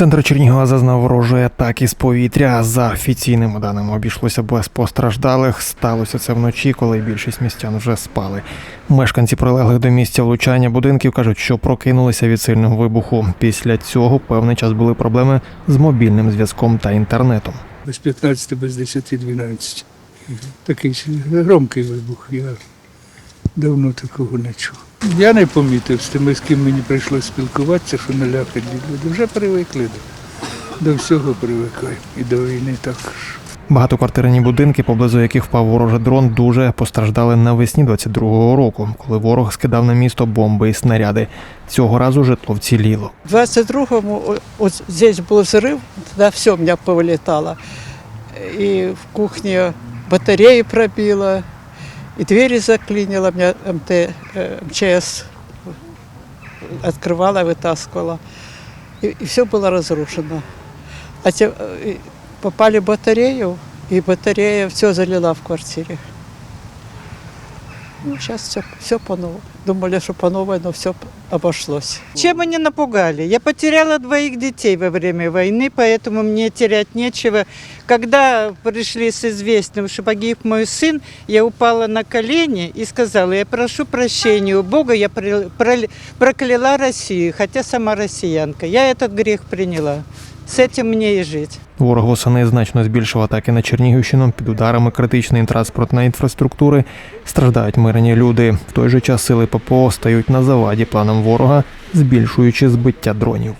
Центр Чернігова зазнав ворожої атаки з повітря. За офіційними даними обійшлося без постраждалих. Сталося це вночі, коли більшість містян вже спали. Мешканці прилеглих до місця влучання будинків кажуть, що прокинулися від сильного вибуху. Після цього певний час були проблеми з мобільним зв'язком та інтернетом. без 15, без 10, 12. Такий громкий вибух. Я давно такого не чув. Я не помітив з тими, з ким мені прийшлося спілкуватися, що налякані люди. Вже привикли до, до всього привикаємо. І до війни також. Багатоквартирні будинки, поблизу яких впав ворожий дрон, дуже постраждали навесні 22-го року, коли ворог скидав на місто бомби і снаряди. Цього разу житло вціліло. 22-му о- вот здесь был взрыв, тогда все у меня повылетало. И в кухне батареи пробило, и двери заклинило, меня МТ, э, МЧС открывала, вытаскивала. И, все было разрушено. А те, э, и попали в батарею, и батарея все залила в квартире. Ну, сейчас все, все по новому. Думали, что по новой, но все обошлось. Чем они напугали? Я потеряла двоих детей во время войны, поэтому мне терять нечего. Когда пришли с известным, что погиб мой сын, я упала на колени и сказала, я прошу прощения у Бога, я при- прол- прокляла Россию, хотя сама россиянка. Я этот грех приняла. С цим мені і жить. Ворог восени значно збільшив атаки на Чернігівщину під ударами критичної транспортної інфраструктури. Страждають мирні люди. В той же час сили ППО стають на заваді планам ворога, збільшуючи збиття дронів.